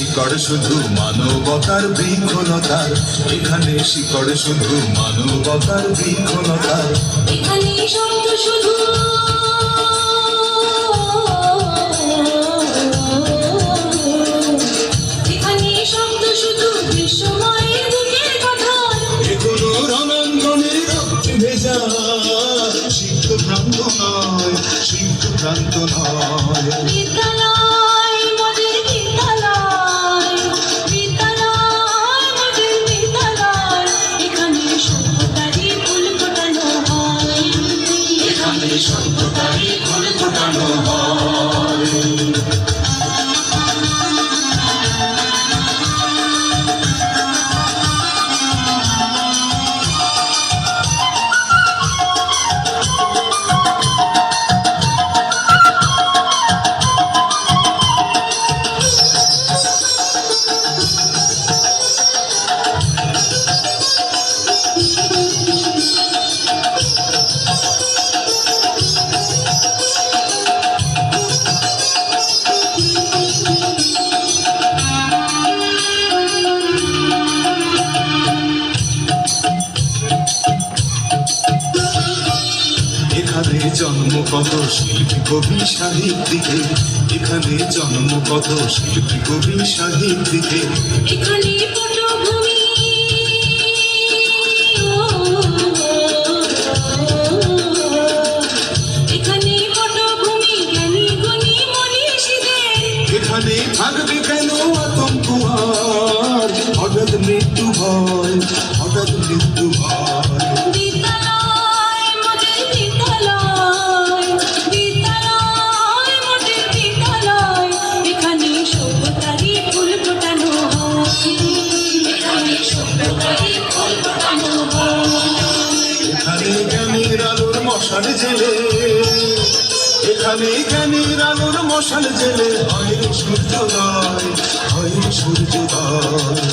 শিকড় শুধু মানবতার বৃক্ষলতার এখানে শিকড় শুধু মানবতার বৃক্ষলতার এখানে শব্দ শুধু ভেজা। সিদ্ধ ভ্রান্ত নয় সিদ্ধ ভ্রান্ত নয়। সভ্যতারই ফুল ফোটানো হয়। এখানে জন্ম কত শিল্পী কবি সাহিত্যিকে এখানে জন্ম কত শিল্পী কবি সাহিত্যিকে। এখানে থাকবে কেন আতঙ্ক হঠাৎ মৃত্যু ভয় হঠাৎ মৃত্যু ভয় মশাল জেলে। এখানে জ্ঞানীর আলোর মশাল জেলে। হয় সূর্যোদয় হয় সূর্যোদয়।